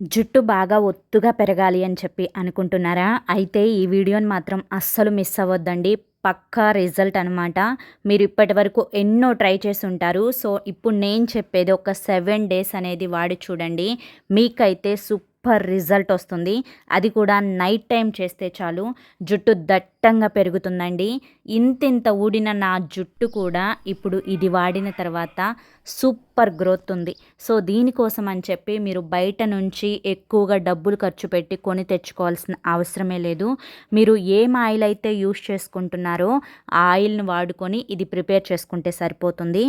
జుట్టు బాగా ఒత్తుగా పెరగాలి అని చెప్పి అనుకుంటున్నారా? అయితే ఈ వీడియోని మాత్రం అస్సలు మిస్ అవ్వద్దండి. పక్కా రిజల్ట్ అనమాట మీరు ఇప్పటి వరకు ఎన్నో ట్రై చేసి ఉంటారు. సో ఇప్పుడు నేను చెప్పేది ఒక సెవెన్ డేస్ అనేది వాడి చూడండి. మీకైతే సూపర్ సూపర్ రిజల్ట్ వస్తుంది. అది కూడా నైట్ టైం చేస్తే చాలు. జుట్టు దట్టంగా పెరుగుతుందండి. ఇంతింత ఊడిన నా జుట్టు కూడా ఇప్పుడు ఇది వాడిన తర్వాత సూపర్ గ్రోత్ ఉంది. సో దీనికోసం అని చెప్పి మీరు బయట నుంచి ఎక్కువగా డబ్బులు ఖర్చు పెట్టి కొని తెచ్చుకోవాల్సిన అవసరమే లేదు. మీరు ఏం ఆయిల్ అయితే యూస్ చేసుకుంటున్నారో ఆ ఆయిల్ని వాడుకొని ఇది ప్రిపేర్ చేసుకుంటే సరిపోతుంది.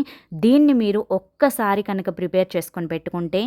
దీన్ని మీరు ఒక్కసారి కనుక ప్రిపేర్ చేసుకొని పెట్టుకుంటే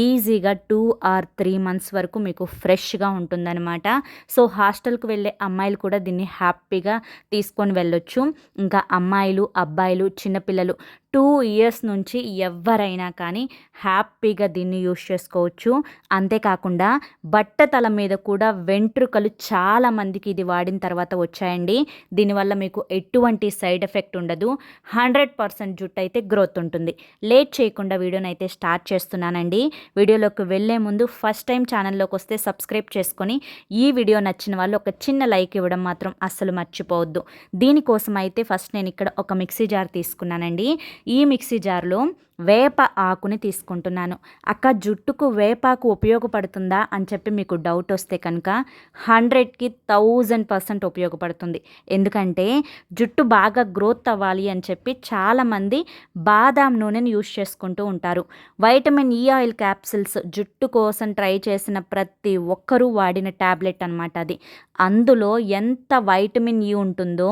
ఈజీగా two or three months months వరకు మీకు ఫ్రెష్గా ఉంటుందన్నమాట. సో హాస్టల్కి వెళ్ళే అమ్మాయిలు కూడా దీన్ని హ్యాపీగా తీసుకొని వెళ్ళొచ్చు. ఇంకా అమ్మాయిలు అబ్బాయిలు చిన్నపిల్లలు టూ ఇయర్స్ నుంచి ఎవరైనా కానీ హ్యాపీగా దీన్ని యూస్ చేసుకోవచ్చు. అంతేకాకుండా బట్టతల మీద కూడా వెంట్రుకలు చాలామందికి ఇది వాడిన తర్వాత వచ్చాయండి. దీనివల్ల మీకు ఎటువంటి సైడ్ ఎఫెక్ట్ ఉండదు. హండ్రెడ్ పర్సెంట్ జుట్టు అయితే గ్రోత్ ఉంటుంది. లేట్ చేయకుండా వీడియోని అయితే స్టార్ట్ చేస్తున్నానండి. వీడియోలోకి వెళ్ళే ముందు ఫస్ట్ టైం ఛానల్లోకి వస్తే సబ్స్క్రైబ్ చేసుకొని ఈ వీడియో నచ్చిన వాళ్ళు ఒక చిన్న లైక్ ఇవ్వడం మాత్రం అస్సలు మర్చిపోవద్దు. దీనికోసం అయితే ఫస్ట్ నేను ఇక్కడ ఒక మిక్సీ జార్ తీసుకున్నానండి. ఈ మిక్సీ జార్లో వేప ఆకుని తీసుకుంటున్నాను. అక్క జుట్టుకు వేపాకు ఉపయోగపడుతుందా అని చెప్పి మీకు డౌట్ వస్తే కనుక హండ్రెడ్కి థౌజండ్ పర్సెంట్ ఉపయోగపడుతుంది. ఎందుకంటే జుట్టు బాగా గ్రోత్ అవ్వాలి అని చెప్పి చాలామంది బాదాం నూనెని యూస్ చేసుకుంటూ ఉంటారు. వైటమిన్ ఈ ఆయిల్ క్యాప్సిల్స్ జుట్టు కోసం ట్రై చేసిన ప్రతి ఒక్కరూ వాడిన ట్యాబ్లెట్ అనమాట అది. అందులో ఎంత వైటమిన్ ఈ e ఉంటుందో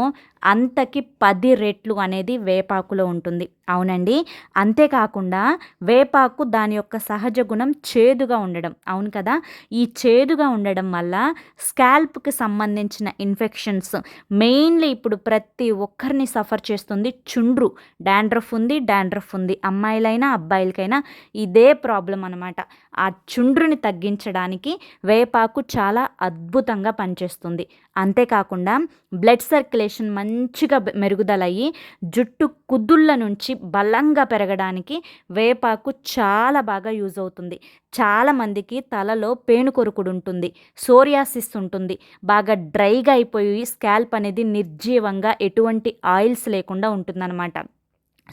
అంతకి పది రెట్లు అనేది వేపాకులో ఉంటుంది. అవునండి? అంతే అంతేకాకుండా వేపాకు దాని యొక్క సహజ గుణం చేదుగా ఉండడం. అవును కదా? ఈ చేదుగా ఉండడం వల్ల స్కాల్ప్కి సంబంధించిన ఇన్ఫెక్షన్స్ మెయిన్లీ ఇప్పుడు ప్రతి ఒక్కరిని సఫర్ చేస్తుంది చుండ్రు. డాండ్రఫ్ ఉంది డాండ్రఫ్ ఉంది. అమ్మాయిలైనా అబ్బాయిలకైనా ఇదే ప్రాబ్లం అనమాట ఆ చుండ్రుని తగ్గించడానికి వేపాకు చాలా అద్భుతంగా పనిచేస్తుంది. అంతేకాకుండా బ్లడ్ సర్క్యులేషన్ మంచిగా మెరుగుదలయ్యి జుట్టు కుదుళ్ళ నుంచి బలంగా పెరగడానికి వేపాకు చాలా బాగా యూజ్ అవుతుంది. చాలామందికి తలలో పేనుకొరుకుడు ఉంటుంది సోరియాసిస్ ఉంటుంది. బాగా డ్రైగా అయిపోయి స్కాల్ప్ అనేది నిర్జీవంగా ఎటువంటి ఆయిల్స్ లేకుండా ఉంటుందన్నమాట.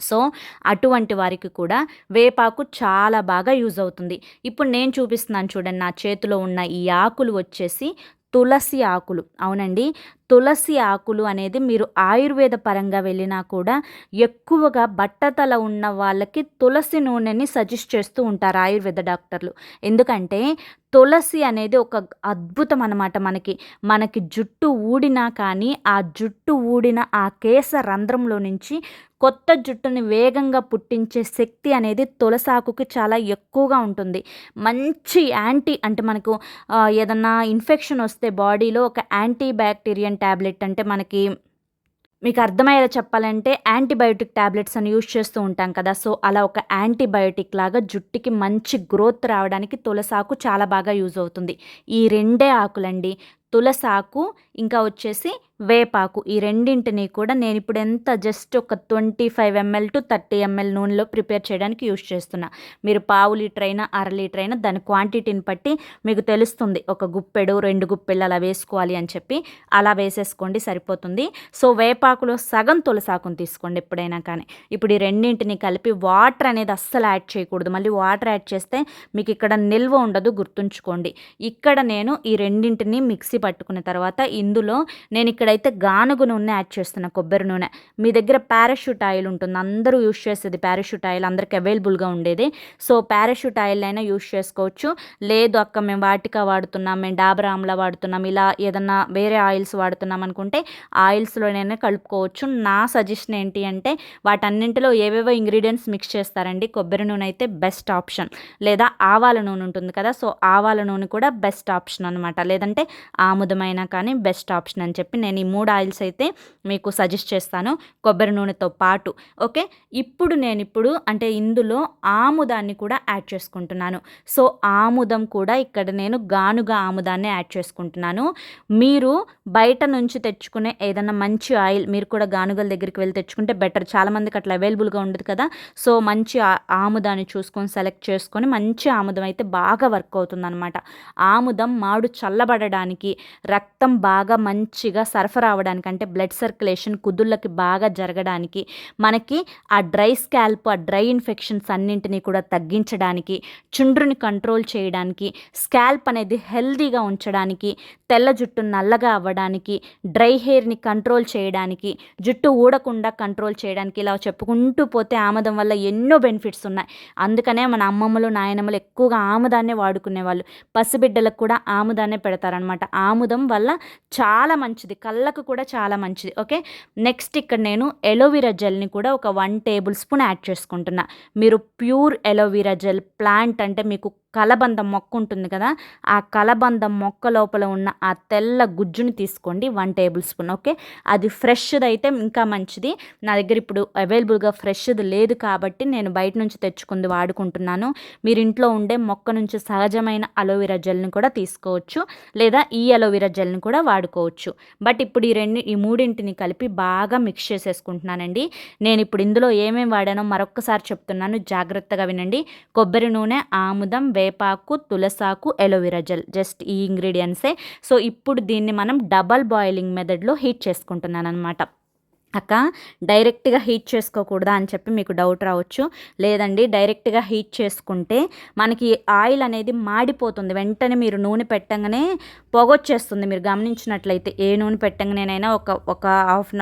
సో అటువంటి వారికి కూడా వేపాకు చాలా బాగా యూజ్ అవుతుంది. ఇప్పుడు నేను చూపిస్తున్నాను చూడండి నా చేతిలో ఉన్న ఈ ఆకులు వచ్చేసి తులసి ఆకులు. అవునండి? తులసి ఆకులు అనేది మీరు ఆయుర్వేద పరంగా వెళ్ళినా కూడా ఎక్కువగా బట్టతల ఉన్న వాళ్ళకి తులసి నూనెని సజెస్ట్ చేస్తూ ఉంటారు ఆయుర్వేద డాక్టర్లు. ఎందుకంటే తులసి అనేది ఒక అద్భుతం అనమాట మనకి. మనకి జుట్టు ఊడినా కానీ ఆ జుట్టు ఊడిన ఆ కేశ రంధ్రంలో నుంచి కొత్త జుట్టుని వేగంగా పుట్టించే శక్తి అనేది తులసాకుకి చాలా ఎక్కువగా ఉంటుంది. మంచి యాంటీ అంటే మనకు ఏదన్నా ఇన్ఫెక్షన్ వస్తే బాడీలో ఒక యాంటీ బ్యాక్టీరియన్ ట్యాబ్లెట్ అంటే మనకి మీకు అర్థమయ్యేలా చెప్పాలంటే యాంటీబయోటిక్ ట్యాబ్లెట్స్ అని యూజ్ చేస్తూ ఉంటాం కదా. సో అలా ఒక యాంటీబయోటిక్ లాగా జుట్టుకి మంచి గ్రోత్ రావడానికి తులసాకు చాలా బాగా యూజ్ అవుతుంది. ఈ రెండే ఆకులండి. తులసాకు ఇంకా వచ్చేసి వేపాకు ఈ రెండింటిని కూడా నేను ఇప్పుడు ఎంత జస్ట్ ఒక twenty five ML to thirty ML నూనెలో ప్రిపేర్ చేయడానికి యూస్ చేస్తున్నా. మీరు పావు లీటర్ అయినా అర లీటర్ అయినా దాని క్వాంటిటీని బట్టి మీకు తెలుస్తుంది. ఒక గుప్పెడు రెండు గుప్పెళ్ళు అలా వేసుకోవాలి అని చెప్పి అలా వేసేసుకోండి సరిపోతుంది. సో వేపాకులో సగం తులసాకుని తీసుకోండి ఎప్పుడైనా కానీ. ఇప్పుడు ఈ రెండింటిని కలిపి వాటర్ అనేది అస్సలు యాడ్ చేయకూడదు. మళ్ళీ వాటర్ యాడ్ చేస్తే మీకు ఇక్కడ నిల్వ ఉండదు గుర్తుంచుకోండి. ఇక్కడ నేను ఈ రెండింటిని మిక్సీ పట్టుకున్న తర్వాత ఇందులో నేను ఇక్కడ ఇక్కడైతే గానుగు నూనె యాడ్ చేస్తున్నా కొబ్బరి నూనె. మీ దగ్గర పారాషూట్ ఆయిల్ ఉంటుంది. అందరూ యూస్ చేసేది పారాషూట్ ఆయిల్. అందరికి అవైలబుల్గా ఉండేది. సో పారాషూట్ ఆయిల్ అయినా యూస్ చేసుకోవచ్చు. లేదు అక్క మేము వాటికా వాడుతున్నాం మేము డాబర్ ఆమ్లా వాడుతున్నాం ఇలా ఏదన్నా వేరే ఆయిల్స్ వాడుతున్నాం అనుకుంటే ఆయిల్స్లోనైనా కలుపుకోవచ్చు. నా సజెషన్ ఏంటి అంటే వాటన్నింటిలో ఏవేవో ఇంగ్రీడియంట్స్ మిక్స్ చేస్తారండి. కొబ్బరి నూనె అయితే బెస్ట్ ఆప్షన్. లేదా ఆవాల నూనె ఉంటుంది కదా సో ఆవాల నూనె కూడా బెస్ట్ ఆప్షన్ అనమాట లేదంటే ఆముదమైనా కానీ బెస్ట్ ఆప్షన్ అని చెప్పి నేను నేను ఈ మూడు ఆయిల్స్ అయితే మీకు సజెస్ట్ చేస్తాను. కొబ్బరి నూనెతో పాటు ఓకే? ఇప్పుడు నేను ఇప్పుడు అంటే ఇందులో ఆముదాన్ని కూడా యాడ్ చేసుకుంటున్నాను. సో ఆముదం కూడా ఇక్కడ నేను గానుగ ఆముదాన్ని యాడ్ చేసుకుంటున్నాను. మీరు బయట నుంచి తెచ్చుకునే ఏదైనా మంచి ఆయిల్ మీరు కూడా గానుగల దగ్గరికి వెళ్ళి తెచ్చుకుంటే బెటర్. చాలామందికి అట్లా అవైలబుల్గా ఉండదు కదా. సో మంచి ఆముదాన్ని చూసుకొని సెలెక్ట్ చేసుకొని మంచి ఆముదం అయితే బాగా వర్క్ అవుతుందన్నమాట. ఆముదం మాడు చల్లబడడానికి రక్తం బాగా మంచిగా సరఫరా అవ్వడానికి అంటే బ్లడ్ సర్క్యులేషన్ కుదుళ్ళకి బాగా జరగడానికి మనకి ఆ డ్రై స్కాల్ప్ ఆ డ్రై ఇన్ఫెక్షన్స్ అన్నింటినీ కూడా తగ్గించడానికి చుండ్రుని కంట్రోల్ చేయడానికి స్కాల్ప్ అనేది హెల్దీగా ఉంచడానికి తెల్ల జుట్టు నల్లగా అవ్వడానికి డ్రై హెయిర్ని కంట్రోల్ చేయడానికి జుట్టు ఊడకుండా కంట్రోల్ చేయడానికి ఇలా చెప్పుకుంటూ పోతే ఆముదం వల్ల ఎన్నో బెనిఫిట్స్ ఉన్నాయి. అందుకనే మన అమ్మమ్మలు నాయనమ్మలు ఎక్కువగా ఆముదాన్నే వాడుకునేవాళ్ళు. పసిబిడ్డలకు కూడా ఆముదాన్నే పెడతారనమాట ఆముదం వల్ల చాలా మంచిది. కళ్ళకు కూడా చాలా మంచిది ఓకే? నెక్స్ట్ ఇక్కడ నేను ఎలోవీరా జెల్ని కూడా ఒక వన్ టేబుల్ స్పూన్ యాడ్ చేసుకుంటున్నా. మీరు ప్యూర్ ఎలోవీరా జెల్ ప్లాంట్ అంటే మీకు కలబంద మొక్క ఉంటుంది కదా ఆ కలబంద మొక్క లోపల ఉన్న ఆ తెల్ల గుజ్జుని తీసుకోండి వన్ టేబుల్ స్పూన్ ఓకే? అది ఫ్రెష్ది అయితే ఇంకా మంచిది. నా దగ్గర ఇప్పుడు అవైలబుల్గా ఫ్రెష్ది లేదు కాబట్టి నేను బయట నుంచి తెచ్చుకుంది వాడుకుంటున్నాను. మీరు ఇంట్లో ఉండే మొక్క నుంచి సహజమైన అలోవెరా జెల్ని కూడా తీసుకోవచ్చు లేదా ఈ అలోవెరా జెల్ని కూడా వాడుకోవచ్చు. బట్ ఇప్పుడు ఈ రెండు ఈ మూడింటిని కలిపి బాగా మిక్స్ చేసేసుకుంటున్నానండి. నేను ఇప్పుడు ఇందులో ఏమేమి వాడానో మరొక్కసారి చెప్తున్నాను. జాగ్రత్తగా వినండి. కొబ్బరి నూనె ఆముదం వేపాకు తులసాకు ఎలోవెరా జెల్ జస్ట్ ఈ ఇంగ్రీడియంట్సే. సో ఇప్పుడు దీన్ని మనం డబల్ బాయిలింగ్ మెథడ్లో హీట్ చేసుకుంటున్నాను అనమాట అక్క డైరెక్ట్గా హీట్ చేసుకోకూడదా అని చెప్పి మీకు డౌట్ రావచ్చు. లేదండి డైరెక్ట్గా హీట్ చేసుకుంటే మనకి ఆయిల్ అనేది మాడిపోతుంది. వెంటనే మీరు నూనె పెట్టగానే పొగొచ్చేస్తుంది. మీరు గమనించినట్లయితే ఏ నూనె పెట్టంగానేనైనా ఒక ఒక హాఫ్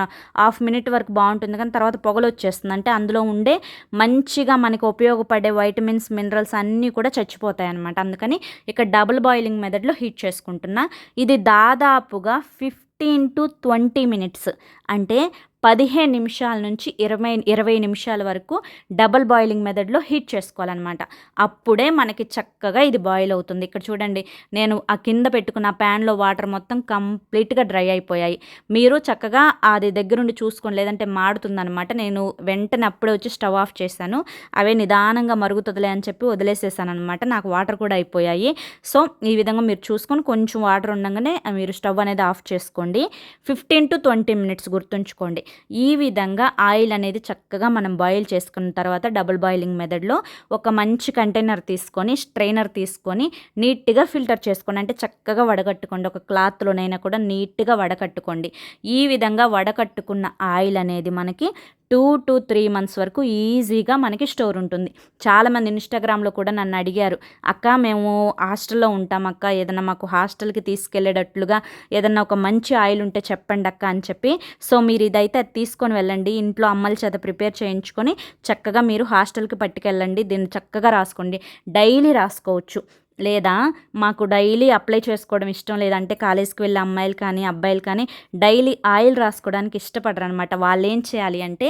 హాఫ్ మినిట్ వరకు బాగుంటుంది. కానీ తర్వాత పొగలు వచ్చేస్తుంది అంటే అందులో ఉండే మంచిగా మనకి ఉపయోగపడే వైటమిన్స్ మినరల్స్ అన్నీ కూడా చచ్చిపోతాయి అనమాట అందుకని ఇక్కడ డబుల్ బాయిలింగ్ మెథడ్లో హీట్ చేసుకుంటున్నా. ఇది దాదాపుగా ఫిఫ్టీన్ టు ట్వంటీ మినిట్స్. అంటే పదిహేను నిమిషాల నుంచి ఇరవై ఇరవై నిమిషాల వరకు డబల్ బాయిలింగ్ మెథడ్లో హీట్ చేసుకోవాలన్నమాట. అప్పుడే మనకి చక్కగా ఇది బాయిల్ అవుతుంది. ఇక్కడ చూడండి నేను ఆ కింద పెట్టుకున్న ప్యాన్లో వాటర్ మొత్తం కంప్లీట్గా డ్రై అయిపోయాయి. మీరు చక్కగా అది దగ్గరుండి చూసుకోండి లేదంటే మాడుతుందనమాట నేను వెంటనే అప్పుడే వచ్చి స్టవ్ ఆఫ్ చేశాను. అవే నిదానంగా మరుగుతుందిలే అని చెప్పి వదిలేసేసాను అనమాట నాకు వాటర్ కూడా అయిపోయాయి. సో ఈ విధంగా మీరు చూసుకొని కొంచెం వాటర్ ఉండగానే మీరు స్టవ్ అనేది ఆఫ్ చేసుకోండి. ఫిఫ్టీన్ టు ట్వంటీ మినిట్స్ గుర్తుంచుకోండి. ఈ విధంగా ఆయిల్ అనేది చక్కగా మనం బాయిల్ చేసుకున్న తర్వాత డబుల్ బాయిలింగ్ మెథడ్లో ఒక మంచి కంటైనర్ తీసుకొని స్ట్రైనర్ తీసుకొని నీట్గా ఫిల్టర్ చేసుకోండి. అంటే చక్కగా వడగట్టుకోండి. ఒక క్లాత్లోనైనా కూడా నీట్గా వడకట్టుకోండి. ఈ విధంగా వడకట్టుకున్న ఆయిల్ అనేది మనకి టూ టు త్రీ మంత్స్ వరకు ఈజీగా మనకి స్టోర్ ఉంటుంది. చాలామంది ఇన్స్టాగ్రామ్లో కూడా నన్ను అడిగారు అక్క మేము హాస్టల్లో ఉంటాం అక్క ఏదైనా మాకు హాస్టల్కి తీసుకెళ్ళేటట్లుగా ఏదన్నా ఒక మంచి ఆయిల్ ఉంటే చెప్పండి అక్క అని చెప్పి. సో మీరు ఇదైతే అది తీసుకొని వెళ్ళండి. ఇంట్లో అమ్మల చేత ప్రిపేర్ చేయించుకొని చక్కగా మీరు హాస్టల్కి పట్టుకెళ్ళండి. దీన్ని చక్కగా రాసుకోండి. డైలీ రాసుకోవచ్చు. లేదా మాకు డైలీ అప్లై చేసుకోవడం ఇష్టం లేదంటే కాలేజ్కి వెళ్ళే అమ్మాయిలు కానీ అబ్బాయిలు కానీ డైలీ ఆయిల్ రాసుకోవడానికి ఇష్టపడరు అనమాట వాళ్ళు ఏం చేయాలి అంటే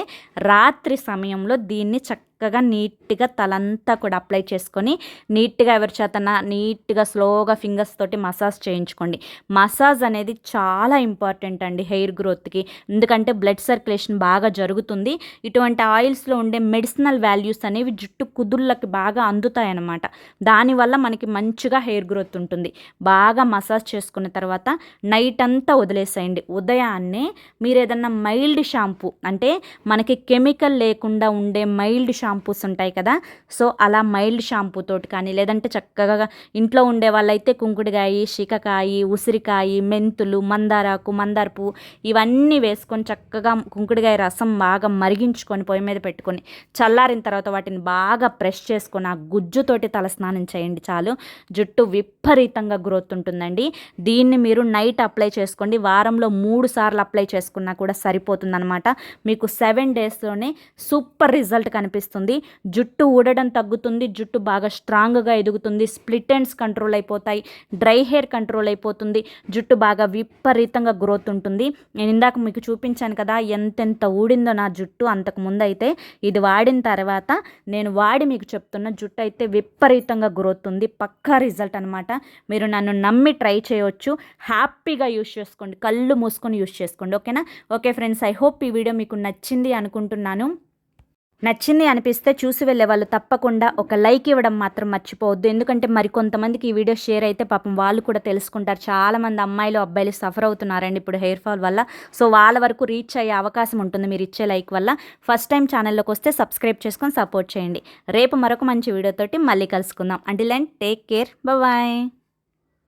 రాత్రి సమయంలో దీన్ని చక్క చక్కగా నీట్గా తలంతా కూడా అప్లై చేసుకొని నీట్గా ఎవరి చేతన నీట్గా స్లోగా ఫింగర్స్ తోటి మసాజ్ చేయించుకోండి. మసాజ్ అనేది చాలా ఇంపార్టెంట్ అండి హెయిర్ గ్రోత్కి. ఎందుకంటే బ్లడ్ సర్క్యులేషన్ బాగా జరుగుతుంది. ఇటువంటి ఆయిల్స్లో ఉండే మెడిసినల్ వాల్యూస్ అనేవి జుట్టు కుదుళ్ళకి బాగా అందుతాయి అన్నమాట దానివల్ల మనకి మంచిగా హెయిర్ గ్రోత్ ఉంటుంది. బాగా మసాజ్ చేసుకున్న తర్వాత నైట్ అంతా వదిలేసేయండి. ఉదయాన్నే మీరు ఏదన్నా మైల్డ్ షాంపూ అంటే మనకి కెమికల్ లేకుండా ఉండే మైల్డ్ షాంపూస్ ఉంటాయి కదా. సో అలా మైల్డ్ షాంపూ తోటి కానీ లేదంటే చక్కగా ఇంట్లో ఉండే వాళ్ళైతే కుంకుడుకాయ శికకాయ ఉసిరికాయ మెంతులు మందారాకు మందార పువ్వు ఇవన్నీ వేసుకొని చక్కగా కుంకుడుకాయ రసం బాగా మరిగించుకొని పొయ్యి మీద పెట్టుకొని చల్లారిన తర్వాత వాటిని బాగా ప్రెస్ చేసుకొని ఆ గుజ్జుతోటి తలస్నానం చేయండి చాలు. జుట్టు విపరీతంగా గ్రోత్ ఉంటుందండి. దీన్ని మీరు నైట్ అప్లై చేసుకోండి. వారంలో మూడు సార్లు అప్లై చేసుకున్నా కూడా సరిపోతుందనమాట మీకు సెవెన్ డేస్లోనే సూపర్ రిజల్ట్ కనిపిస్తుంది. వస్తుంది జుట్టు ఊడడం తగ్గుతుంది. జుట్టు బాగా స్ట్రాంగ్గా ఎదుగుతుంది. స్ప్లిట్ ఎండ్స్ కంట్రోల్ అయిపోతాయి. డ్రై హెయిర్ కంట్రోల్ అయిపోతుంది. జుట్టు బాగా విపరీతంగా గ్రోత్ ఉంటుంది. నేను ఇందాక మీకు చూపించాను కదా ఎంతెంత ఊడిందో నా జుట్టు అంతకు ముందు అయితే ఇది వాడిన తర్వాత నేను వాడి మీకు చెప్తున్న జుట్టు అయితే విపరీతంగా గ్రోత్ ఉంది. పక్కా రిజల్ట్ అనమాట మీరు నన్ను నమ్మి ట్రై చేయవచ్చు హ్యాపీగా యూస్ చేసుకోండి. కళ్ళు మూసుకొని యూస్ చేసుకోండి. ఓకేనా? ఓకే ఫ్రెండ్స్ ఐ హోప్ ఈ వీడియో మీకు నచ్చింది అనుకుంటున్నాను. నచ్చింది అనిపిస్తే చూసి వెళ్ళే వాళ్ళు తప్పకుండా ఒక లైక్ ఇవ్వడం మాత్రం మర్చిపోవద్దు. ఎందుకంటే మరి కొంతమందికి ఈ వీడియో షేర్ అయితే పాపం వాళ్ళు కూడా తెలుసుకుంటారు. చాలామంది అమ్మాయిలు అబ్బాయిలు సఫర్ అవుతున్నారండి ఇప్పుడు హెయిర్ ఫాల్ వల్ల. సో వాళ్ళ వరకు రీచ్ అయ్యే అవకాశం ఉంటుంది మీరు ఇచ్చే లైక్ వల్ల. ఫస్ట్ టైం ఛానల్లోకి వస్తే సబ్స్క్రైబ్ చేసుకొని సపోర్ట్ చేయండి. రేపు మరొక మంచి వీడియోతోటి మళ్ళీ కలుసుకుందాం. Until and take care bye